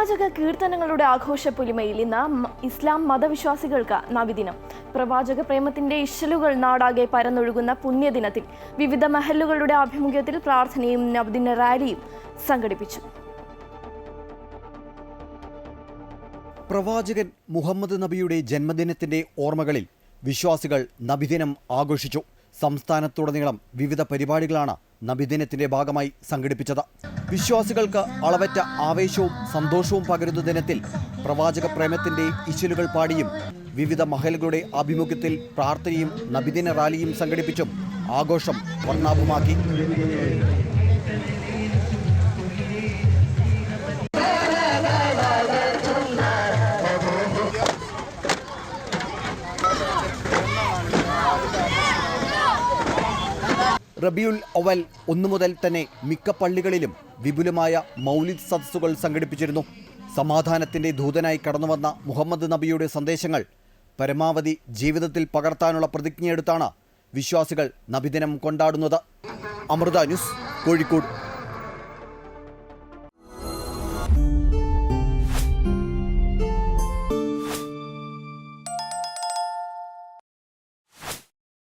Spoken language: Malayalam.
പ്രവാചക കീർത്തനങ്ങളുടെ ആഘോഷ പുലിമയിൽ ഇന്ന് ഇസ്ലാം മതവിശ്വാസികൾക്ക് നവിദിനം. പ്രവാചക പ്രേമത്തിന്റെ ഇശലുകൾ നാടാകെ പരന്നൊഴുകുന്ന പുണ്യദിനത്തിൽ വിവിധ മഹല്ലുകളുടെ ആഭിമുഖ്യത്തിൽ പ്രാർത്ഥനയും നവദിന റാലിയും സംഘടിപ്പിച്ചു. പ്രവാചകൻ മുഹമ്മദ് നബിയുടെ ജന്മദിനത്തിന്റെ ഓർമ്മകളിൽ വിശ്വാസികൾ നബിദിനം ആഘോഷിച്ചു. സംസ്ഥാനത്തുടനീളം വിവിധ പരിപാടികളാണ് നബിദിനത്തിന്റെ ഭാഗമായി സംഘടിപ്പിച്ചത്. വിശ്വാസികൾക്ക് അളവറ്റ ആവേശവും സന്തോഷവും പകരുന്ന ദിനത്തിൽ പ്രവാചക പ്രേമത്തിന്റെ ഇശലുകൾ പാടിയും വിവിധ മഹലുകളുടെ ആഭിമുഖ്യത്തിൽ പ്രാർത്ഥനയും നബിദിന റാലിയും സംഘടിപ്പിച്ചും ആഘോഷം വർണാഭമാക്കി. റബിയുൽ അവൽ ഒന്നു മുതൽ തന്നെ മിക്ക പള്ളികളിലും വിപുലമായ മൗലിദ് സദസ്സുകൾ സംഘടിപ്പിച്ചിരുന്നു. സമാധാനത്തിന്റെ ദൂതനായി കടന്നുവന്ന മുഹമ്മദ് നബിയുടെ സന്ദേശങ്ങൾ പരമാവധി ജീവിതത്തിൽ പകർത്താനുള്ള പ്രതിജ്ഞയെടുത്താണ് വിശ്വാസികൾ നബിദിനം കൊണ്ടാടുന്നത്. അമൃത ന്യൂസ് കോഴിക്കോട്.